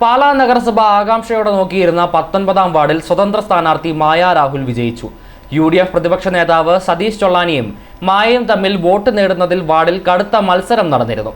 പാലാ നഗരസഭ ആകാംക്ഷയോടെ നോക്കിയിരുന്ന പത്തൊൻപതാം വാർഡിൽ സ്വതന്ത്ര സ്ഥാനാർത്ഥി മായ രാഹുൽ വിജയിച്ചു. യു ഡി എഫ് പ്രതിപക്ഷ നേതാവ് സതീഷ് ചൊള്ളാനിയും മായയും തമ്മിൽ വോട്ട് നേടുന്നതിൽ വാർഡിൽ കടുത്ത മത്സരം നടന്നിരുന്നു.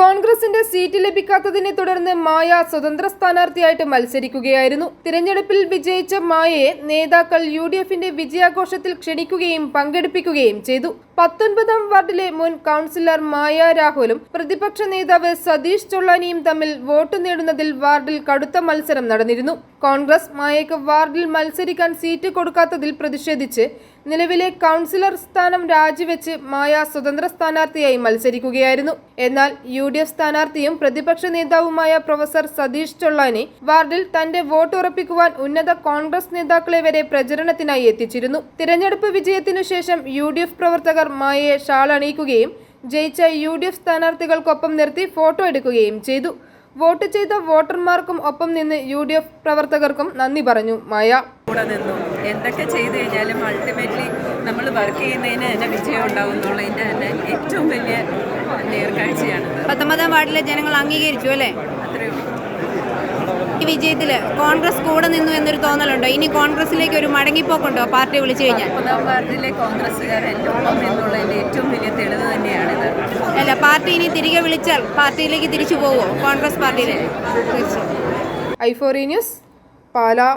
കോൺഗ്രസിന്റെ സീറ്റ് ലഭിക്കാത്തതിനെ തുടർന്ന് മായ സ്വതന്ത്ര സ്ഥാനാർത്ഥിയായിട്ട് മത്സരിക്കുകയായിരുന്നു. തിരഞ്ഞെടുപ്പിൽ വിജയിച്ച മായയെ നേതാക്കൾ യു ഡി എഫിന്റെ വിജയാഘോഷത്തിൽ ക്ഷണിക്കുകയും പങ്കെടുപ്പിക്കുകയും ചെയ്തു. പത്തൊൻപതാം വാർഡിലെ മുൻ കൗൺസിലർ മായ രാഹുലും പ്രതിപക്ഷ നേതാവ് സതീഷ് ചൊള്ളാനിയും തമ്മിൽ വോട്ട് നേടുന്നതിൽ വാർഡിൽ കടുത്ത മത്സരം നടന്നിരുന്നു. കോൺഗ്രസ് മായയ്ക്ക് വാർഡിൽ മത്സരിക്കാൻ സീറ്റ് കൊടുക്കാത്തതിൽ പ്രതിഷേധിച്ച് നിലവിലെ കൗൺസിലർ സ്ഥാനം രാജിവെച്ച് മായ സ്വതന്ത്ര സ്ഥാനാർത്ഥിയായി മത്സരിക്കുകയായിരുന്നു. എന്നാൽ യു ഡി എഫ് സ്ഥാനാർത്ഥിയും പ്രതിപക്ഷ നേതാവുമായ പ്രൊഫസർ സതീഷ് ചൊള്ളാനി വാർഡിൽ തന്റെ വോട്ട് ഉറപ്പിക്കുവാൻ ഉന്നത കോൺഗ്രസ് നേതാക്കളെ വരെ പ്രചരണത്തിനായി എത്തിച്ചിരുന്നു. തിരഞ്ഞെടുപ്പ് വിജയത്തിനു ശേഷം യു എഫ് പ്രവർത്തകർ മായയെ ഷാൾ അണിയിക്കുകയും ജയിച്ച യു ഡി എഫ് സ്ഥാനാർത്ഥികൾക്കൊപ്പം നിർത്തി ഫോട്ടോ എടുക്കുകയും ചെയ്തു. വോട്ട് ചെയ്ത വോട്ടർമാർക്കും ഒപ്പം നിന്ന് യു ഡി എഫ് പ്രവർത്തകർക്കും നന്ദി പറഞ്ഞു മായ. കൂടെ നിന്നു. എന്തൊക്കെ ചെയ്തു കഴിഞ്ഞാലും അൾട്ടിമേറ്റ്ലി നമ്മൾ വർക്ക് ചെയ്യുന്നതിന് തന്നെ വിജയം ഉണ്ടാകുന്നുള്ളതിന്റെ തന്നെ ഏറ്റവും വലിയ നേർക്കാഴ്ചയാണ് പത്തൊമ്പതാം വാർഡിലെ ജനങ്ങൾ അംഗീകരിച്ചു അല്ലേ? ഈ വിജയത്തിൽ കോൺഗ്രസ് കൂടെ നിന്നു എന്നൊരു തോന്നലുണ്ടോ? ഇനി കോൺഗ്രസിലേക്ക് ഒരു മടങ്ങിപ്പോക്കുണ്ടോ പാർട്ടി വിളിച്ചു കഴിഞ്ഞാൽ? വാർഡിലെ ഏറ്റവും വലിയ തെളിവ് തന്നെയാണിത്. അല്ല പാർട്ടി ഇനി തിരികെ വിളിച്ചാൽ പാർട്ടിയിലേക്ക് തിരിച്ചു പോവോ? കോൺഗ്രസ് പാർട്ടിയിലേക്ക്? I ഐഫോറി news Pala